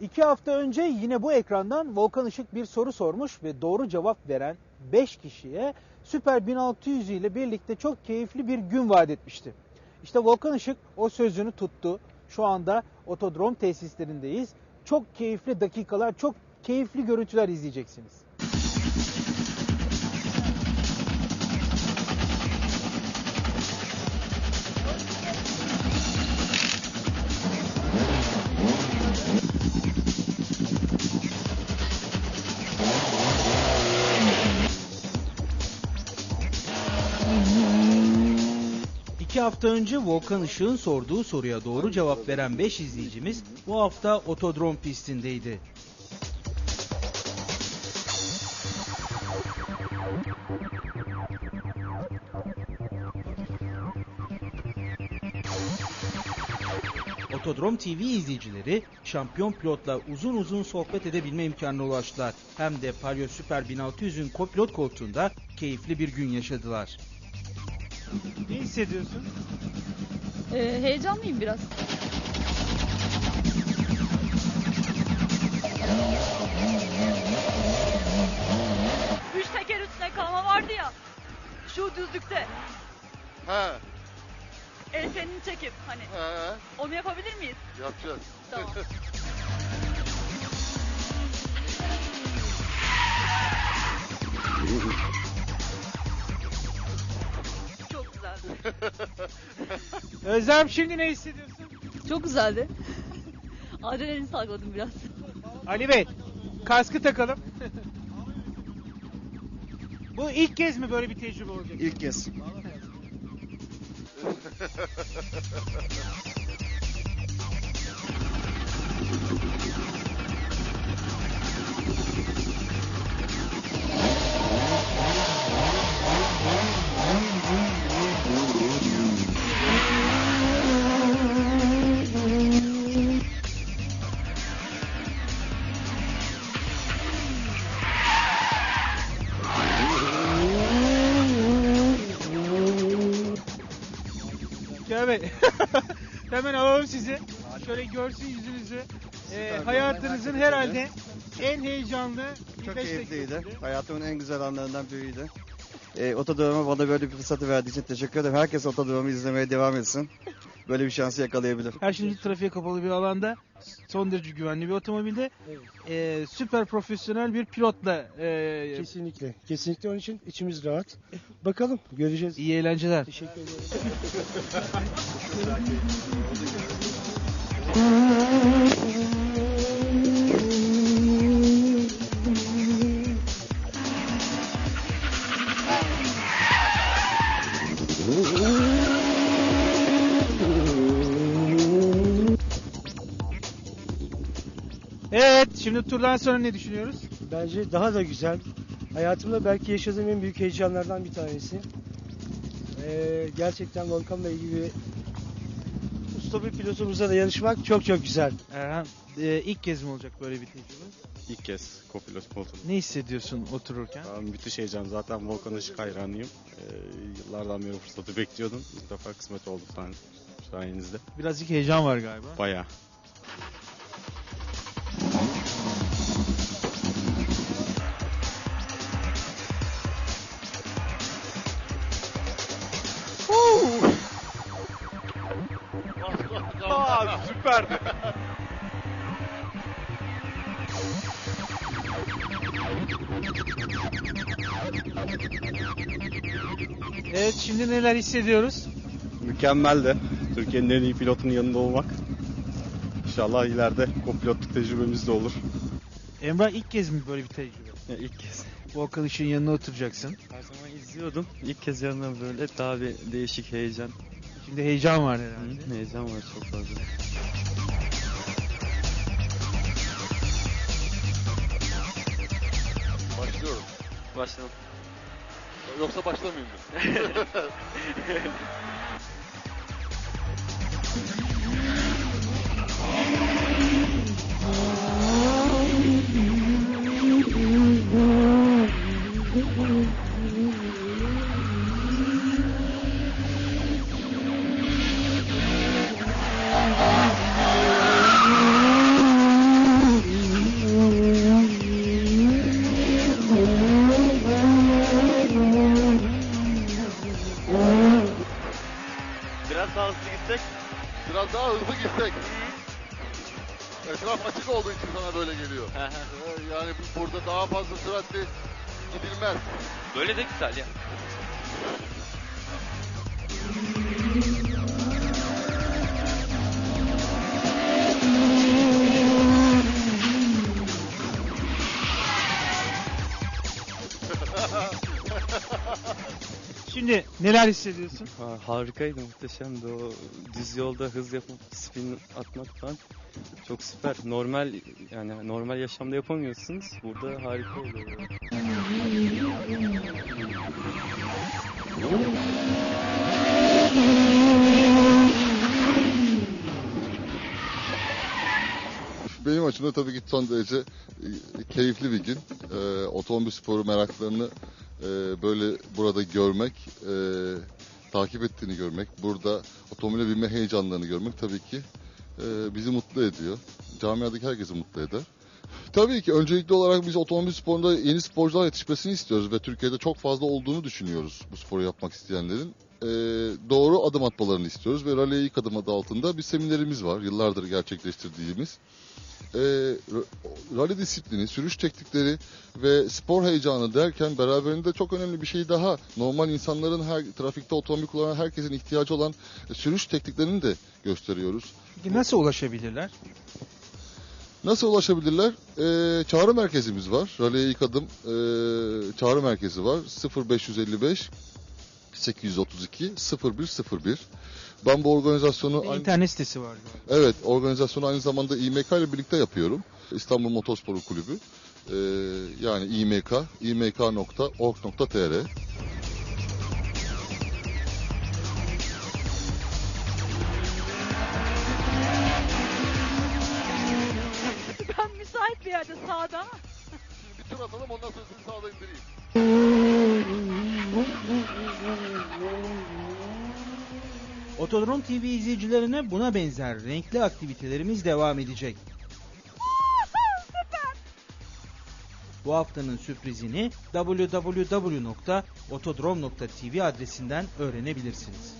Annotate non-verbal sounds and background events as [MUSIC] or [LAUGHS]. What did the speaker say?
İki hafta önce yine bu ekrandan Volkan Işık bir soru sormuş ve doğru cevap veren 5 kişiye Süper 1600 ile birlikte çok keyifli bir gün vaat etmişti. İşte Volkan Işık o sözünü tuttu. Şu anda otodrom tesislerindeyiz. Çok keyifli dakikalar, çok keyifli görüntüler izleyeceksiniz. Hafta önce Volkan Işık'ın sorduğu soruya doğru cevap veren 5 izleyicimiz bu hafta otodrom pistindeydi. Otodrom TV izleyicileri şampiyon pilotla uzun uzun sohbet edebilme imkanına ulaştılar. Hem de Palio Super 1600'ün kopilot koltuğunda keyifli bir gün yaşadılar. Ne hissediyorsun? Ee, heyecanlıyım biraz. Üç teker üstüne kalma vardı ya. Şu düzlükte. Ha, El frenini çekip hani. ha, Onu yapabilir miyiz? yapacağız. Tamam. [LAUGHS] [LAUGHS] Özlem şimdi ne hissediyorsun? Çok güzeldi. [LAUGHS] Adrenalin salgıladım biraz. Ali Bey, kaskı takalım. Bu ilk kez mi böyle bir tecrübe olacak? İlk kez. [LAUGHS] sizi. Şöyle görsün yüzünüzü. Ee, hayatınızın herhalde en heyecanlı Çok keyifliydi. dakikasıydı. Hayatımın en güzel anlarından biriydi. E, Otodrom'a bana böyle bir fırsatı verdiği için teşekkür ederim. Herkes Otodrom'u izlemeye devam etsin. Böyle bir şansı yakalayabilir. Her şey trafiğe kapalı bir alanda son derece güvenli bir otomobilde ee, süper profesyonel bir pilotla ee, Kesinlikle. Kesinlikle onun için içimiz rahat. Bakalım göreceğiz. iyi eğlenceler. Teşekkür ederim. [LAUGHS] Evet şimdi turdan sonra ne düşünüyoruz? Bence daha da güzel. Hayatımda belki yaşadığım en büyük heyecanlardan bir tanesi. Ee, gerçekten Volkan Bey bir pilotumuzla da yarışmak çok çok güzel. Erhan ee, ilk kez mi olacak böyle bir tecrübe? İlk kez kopilot koltuğunda. Ne hissediyorsun otururken? Ben müthiş heyecan. Zaten Volkan Işık hayranıyım. Ee, yıllardan beri fırsatı bekliyordum. İlk defa kısmet oldu sayenizde. Birazcık heyecan var galiba. Bayağı. Süperdi. Evet şimdi neler hissediyoruz? Mükemmeldi. Türkiye'nin en iyi pilotunun yanında olmak. İnşallah ileride kopilotluk tecrübemiz de olur. Emrah ilk kez mi böyle bir tecrübe? Ya ilk kez. Volkan Işık'ın yanına oturacaksın. Her zaman izliyordum. İlk kez yanına böyle daha bir değişik heyecan. Şimdi heyecan var herhalde. Hı, heyecan var çok fazla. Başlıyorum. Başlayalım. Yoksa başlamayayım mı? [LAUGHS] [LAUGHS] etraf açık olduğu için sana böyle geliyor. Ee, yani bu- burada daha fazla süratli gidilmez. Böyle de güzel ya. Şimdi neler hissediyorsun? Ha, harikaydı muhteşemdi o düz yolda hız yapıp spin atmak falan çok süper. Normal yani normal yaşamda yapamıyorsunuz. Burada harika oluyor. Benim açımdan tabii ki son derece e, keyifli bir gün. E, otomobil sporu meraklarını e, böyle burada görmek, e, takip ettiğini görmek, burada otomobile binme heyecanlarını görmek tabii ki e, bizi mutlu ediyor. Camiadaki herkesi mutlu eder. [LAUGHS] Tabii ki öncelikli olarak biz otomobil sporunda yeni sporcular yetişmesini istiyoruz ve Türkiye'de çok fazla olduğunu düşünüyoruz bu sporu yapmak isteyenlerin. E, doğru adım atmalarını istiyoruz ve Rally ilk adım adı altında bir seminerimiz var yıllardır gerçekleştirdiğimiz e, rally disiplini, sürüş teknikleri ve spor heyecanı derken beraberinde çok önemli bir şey daha. Normal insanların her trafikte otomobil kullanan herkesin ihtiyacı olan e, sürüş tekniklerini de gösteriyoruz. Peki nasıl ulaşabilirler? Nasıl ulaşabilirler? E, çağrı merkezimiz var. Rally'e ilk adım e, çağrı merkezi var. 0555 832 0101. Ben bu organizasyonu... Bir internet sitesi var. Evet, organizasyonu aynı zamanda İMK ile birlikte yapıyorum. İstanbul Motorsporu Kulübü. Ee, yani İMK, imk.org.tr. [LAUGHS] Ben müsait bir yerde sağda. Şimdi bir tur atalım ondan sonra sizi sağda indireyim. [LAUGHS] Otodrom TV izleyicilerine buna benzer renkli aktivitelerimiz devam edecek. Bu haftanın sürprizini www.otodrom.tv adresinden öğrenebilirsiniz.